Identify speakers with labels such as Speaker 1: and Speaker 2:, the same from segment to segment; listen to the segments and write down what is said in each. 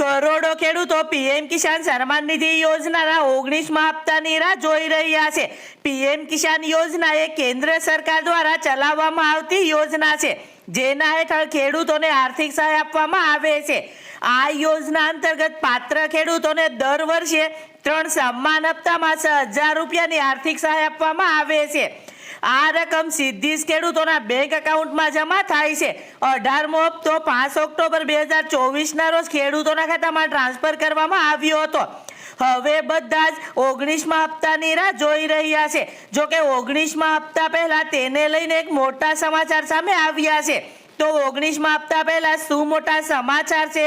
Speaker 1: કરોડો ખેડૂતો પીએમ કિસાન સન્માન નિધિ યોજનાના ઓગણીસમાં હપ્તાની રાહ જોઈ રહ્યા છે. પીએમ કિસાન યોજના એ કેન્દ્ર સરકાર દ્વારા ચલાવવામાં આવતી યોજના છે, જેના હેઠળ ખેડૂતોને આર્થિક સહાય આપવામાં આવે છે. આ યોજના અંતર્ગત પાત્ર ખેડૂતોને દર વર્ષે ત્રણ સન્માન હપ્તામાં છ હજાર રૂપિયાની આર્થિક સહાય આપવામાં આવે છે. આ રકમ સીધી જ ખેડૂતોના બેંક એકાઉન્ટમાં જમા થાય છે. અઢારમો હપ્તો પાંચ ઓક્ટોબર બે હજાર ચોવીસના રોજ ખેડૂતોના ખાતામાં ટ્રાન્સફર કરવામાં આવ્યો હતો. હવે બધા જ ઓગણીસમાં હપ્તાની રાહ જોઈ રહ્યા છે. જોકે ઓગણીસમાં હપ્તા પહેલાં તેને લઈને એક મોટા સમાચાર સામે આવ્યા છે. તો ઓગણીસમાં આપતા પહેલા શું મોટા સમાચાર છે?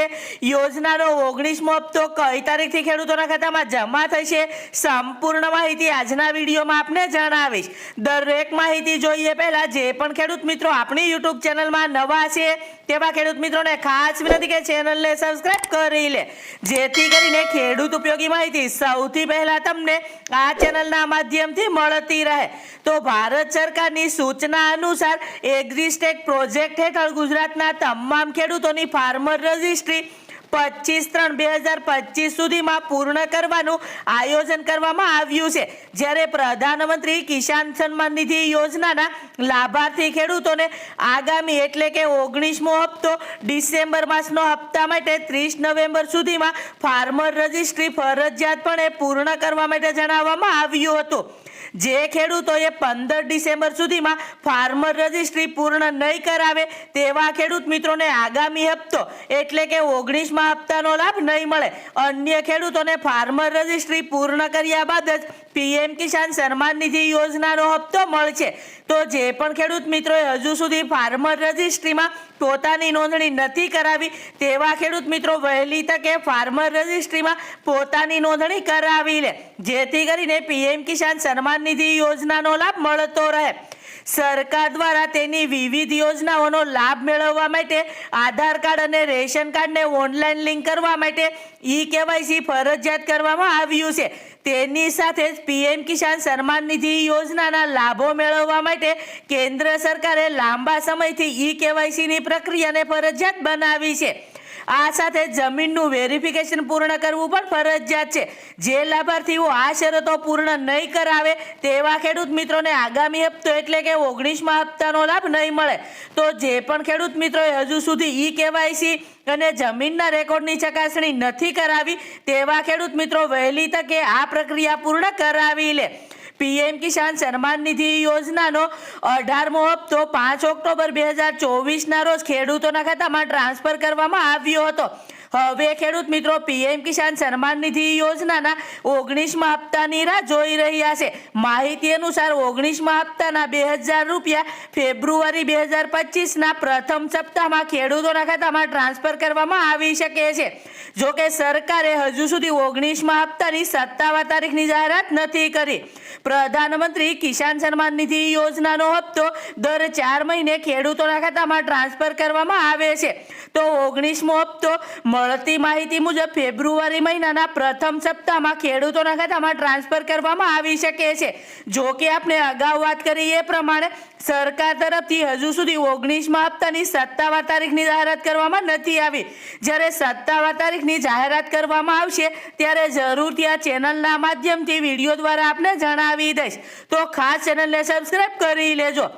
Speaker 1: યોજનાનો ઓગણીસમો હપ્તો કઈ તારીખથી ખેડૂતોના ખાતામાં જમા થશે? સંપૂર્ણ માહિતી આજના વિડીયોમાં આપને જણાવીશ. દરેક માહિતી જોઈએ પહેલાં જે પણ ખેડૂત મિત્રો આપણી યુટ્યુબ ચેનલમાં નવા છે, તેવા ખેડૂત મિત્રોને ખાસ વિનંતી કે ચેનલને સબસ્ક્રાઇબ કરી લે. જેથી કરીને ખેડૂત ઉપયોગી માહિતી સૌથી પહેલાં તમને આ ચેનલના માધ્યમથી મળતી રહે. તો ભારત સરકારની સૂચના અનુસાર એગ્રીસ્ટેક પ્રોજેક્ટ હેઠળ ગુજરાતના તમામ ખેડૂતોની ફાર્મર રજિસ્ટ્રી પચીસ ત્રણ બે હજાર પચીસ સુધીમાં પૂર્ણ કરવાનું આયોજન કરવામાં આવ્યું છે. જ્યારે પ્રધાનમંત્રી કિસાન સન્માન નિધિ યોજનાના લાભાર્થી ખેડૂતોને આગામી એટલે કે ઓગણીસમો હપ્તો ડિસેમ્બર માસનો હપ્તા માટે ત્રીસ નવેમ્બર સુધીમાં ફાર્મર રજિસ્ટ્રી ફરજિયાતપણે પૂર્ણ કરવા માટે જણાવવામાં આવ્યું હતું. જે ખેડૂતોએ પંદર ડિસેમ્બર સુધીમાં ફાર્મર રજિસ્ટ્રી પૂર્ણ નહીં કરાવે તેવા ખેડૂત મિત્રોને આગામી હપ્તો એટલે કે ઓગણીસમાં હપ્તાનો લાભ નહીં મળે. અન્ય ખેડૂતોને ફાર્મર રજિસ્ટ્રી પૂર્ણ કર્યા બાદ જ પીએમ કિસાન સન્માન નિધિ યોજનાનો હપ્તો મળશે. તો જે પણ ખેડૂત મિત્રોએ હજુ સુધી ફાર્મર રજિસ્ટ્રીમાં પોતાની નોંધણી નથી કરાવી, તેવા ખેડૂત મિત્રો વહેલી તકે ફાર્મર રજિસ્ટ્રીમાં પોતાની નોંધણી કરાવી લે. જેથી કરીને પીએમ કિસાન સન્માન નિધિ યોજનાનો લાભ મળતો રહે. સરકાર દ્વારા તેની વિવિધ યોજનાઓનો લાભ મેળવવા માટે આધાર કાર્ડ અને રેશન કાર્ડને ઓનલાઈન લિંક કરવા માટે ઈ કેવાયસી ફરજિયાત કરવામાં આવ્યું છે. તેની સાથે જ પીએમ કિસાન સન્માન નિધિ યોજનાના લાભો મેળવવા માટે કેન્દ્ર સરકારે લાંબા સમયથી ઈ કેવાયસીની પ્રક્રિયાને ફરજિયાત બનાવી છે. આ સાથે જમીનનું વેરિફિકેશન પૂર્ણ કરવું પણ ફરજિયાત છે. જે લાભાર્થીઓ આ શરતો પૂર્ણ નહીં કરાવે તેવા ખેડૂત મિત્રોને આગામી હપ્તો એટલે કે ઓગણીસમાં હપ્તાનો લાભ નહીં મળે. તો જે પણ ખેડૂત મિત્રોએ હજુ સુધી ઈ કેવાયસી અને જમીનના રેકોર્ડની ચકાસણી નથી કરાવી તેવા ખેડૂત મિત્રો વહેલી તકે આ પ્રક્રિયા પૂર્ણ કરાવી લે. પીએમ કિસાન સન્માન નિધિ યોજનાનો અઢારમો હપ્તો પાંચ ઓક્ટોબર બે હજાર ચોવીસના રોજ ખેડૂતોના ખાતામાં ટ્રાન્સફર કરવામાં આવ્યો હતો. હવે ખેડૂત મિત્રો પીએમ કિસાન સન્માન નિધિ યોજનાના ઓગણીસમાં હપ્તાની રાહ જોઈ રહ્યા છે. માહિતી અનુસાર ઓગણીસમાં હપ્તાના બે હજાર રૂપિયા ફેબ્રુઆરી બે હજાર પચીસના પ્રથમ સપ્તાહમાં ખેડૂતોના ખાતામાં ટ્રાન્સફર કરવામાં આવી શકે છે. જો કે સરકારે હજુ સુધી ઓગણીસમાં હપ્તાની સત્તાવાર તારીખની જાહેરાત નથી કરી. પ્રધાનમંત્રી કિસાન સન્માન નિધિ યોજનાનો હપ્તો દર ચાર મહિને ખેડૂતોના ખાતામાં ટ્રાન્સફર કરવામાં આવે છે. તો ઓગણીસમો હપ્તો મળતી માહિતી મુજબ ફેબ્રુઆરી મહિનાના પ્રથમ સપ્તાહમાં ખેડૂતોના ખાતામાં ટ્રાન્સફર કરવામાં આવી શકે છે. જો કે આપણે અગાઉ વાત કરી એ પ્રમાણે સરકાર તરફથી હજુ સુધી ઓગણીસમાં હપ્તાની સત્તાવાર તારીખની જાહેરાત કરવામાં નથી આવી. જ્યારે સત્તાવાર તારીખની જાહેરાત કરવામાં આવશે, ત્યારે જરૂર ત્યાં ચેનલના માધ્યમથી વીડિયો દ્વારા આપને જણાવી દઈશ. તો ખાસ ચેનલને સબસ્ક્રાઈબ કરી લેજો.